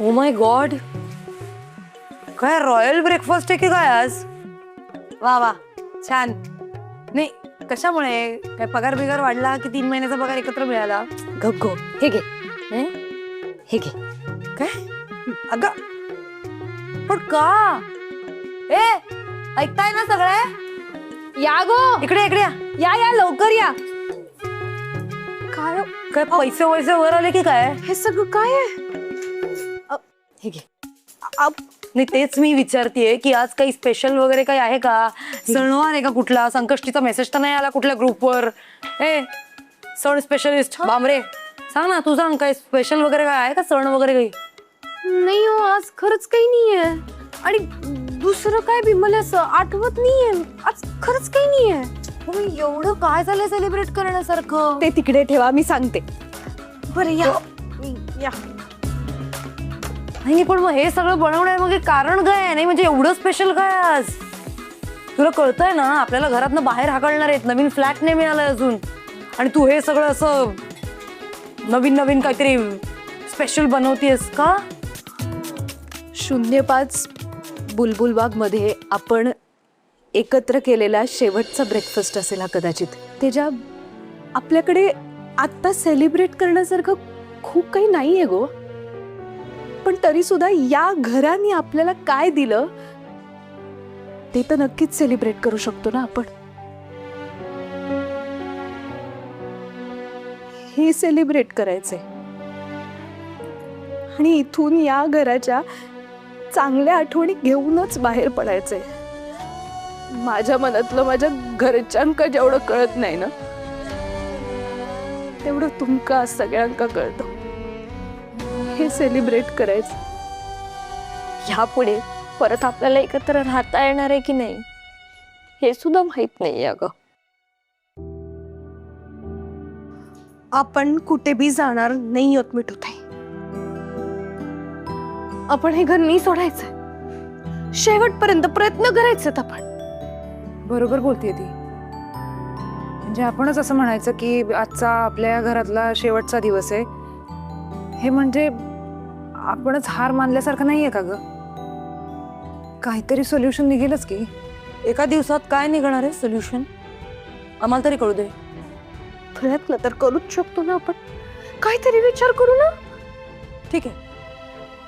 O my god काय royal breakfast आहे की काय आज? वा वा. छान. नाही कशामुळे? काय पगार बिगार वाढला की तीन महिन्याचा पगार एकत्र मिळाला? गप गो हे घे. हं? हे घे. काय? अग. पण का? ए ऐकताय ना सगळे? या गो. इकडे इकडे या. या या लवकर या. काय काय पैसे वैसे वर आले की काय? हे सगळं काय आहे? हे घे. नाही तेच मी विचारतीये की आज काही स्पेशल वगैरे काही आहे का? सणवार आहे का कुठला? संकष्टीचा मेसेज तर नाही आला कुठल्या ग्रुपवर ए सण स्पेशलिस्ट बामरे सांग ना तू सांग काय स्पेशल वगैरे काय आहे का? सण वगैरे काही? नाही हो आज खरंच काही नाहीये. आणि दुसरं काय बी मला असं आठवत नाहीये. आज खरंच काही नाहीये. हो, एवढं काय झालंय सेलिब्रेट करण्यासारखं? ते तिकडे ठेवा मी सांगते. बरं या. या. नाही पण मग हे सगळं बनवण्यामागे कारण काय आहे? नाही म्हणजे एवढं स्पेशल काय आज? तुला कळतंय ना आपल्याला घरातनं बाहेर हाकलणार आहेत नवीन फ्लॅट नाही मिळालाय अजून. आणि तू हे सगळं असं नवीन नवीन काहीतरी स्पेशल बनवतीयस का? शून्य पाच बुलबुलमध्ये आपण एकत्र केलेला शेवटचा ब्रेकफास्ट असेल हा कदाचित. त्याच्या आपल्याकडे आत्ता सेलिब्रेट करण्यासारखं खूप काही नाही आहे गो. पण तरी सुद्धा या घराने आपल्याला काय दिलं? ते तर नक्कीच सेलिब्रेट करू शकतो ना आपण. हे सेलिब्रेट करायचंय. आणि इथून या घराच्या चांगल्या आठवणी घेऊनच बाहेर पडायचंय. माझ्या मनातलं माझ्या घरच्यांका जेवढं कळत नाही ना तेवढं तुमका सगळ्यांका कळतं. हे सेलिब्रेट करायचं. ह्यापुढे परत आपल्याला एकत्र राहता येणार आहे की नाही हे सुद्धा माहीत नाही अगं. आपण कुठे बी जाणार नाही होत मिठूताई आपण हे घर नाही सोडायचं शेवटपर्यंत प्रयत्न करायचे आपण. बरोबर बोलतीये ती. म्हणजे आपणच असं म्हणायचं की आजचा आपल्या घरातला शेवटचा दिवस आहे. हे म्हणजे आपणच हार मानल्यासारखं नाहीये का ग? काहीतरी सोल्युशन निघेलच की. एका दिवसात काय निघणार आहे सोल्युशन आम्हाला तरी कळू दे. प्रयत्न तर करूच शकतो ना आपण. काहीतरी विचार करू ना. ठीक आहे.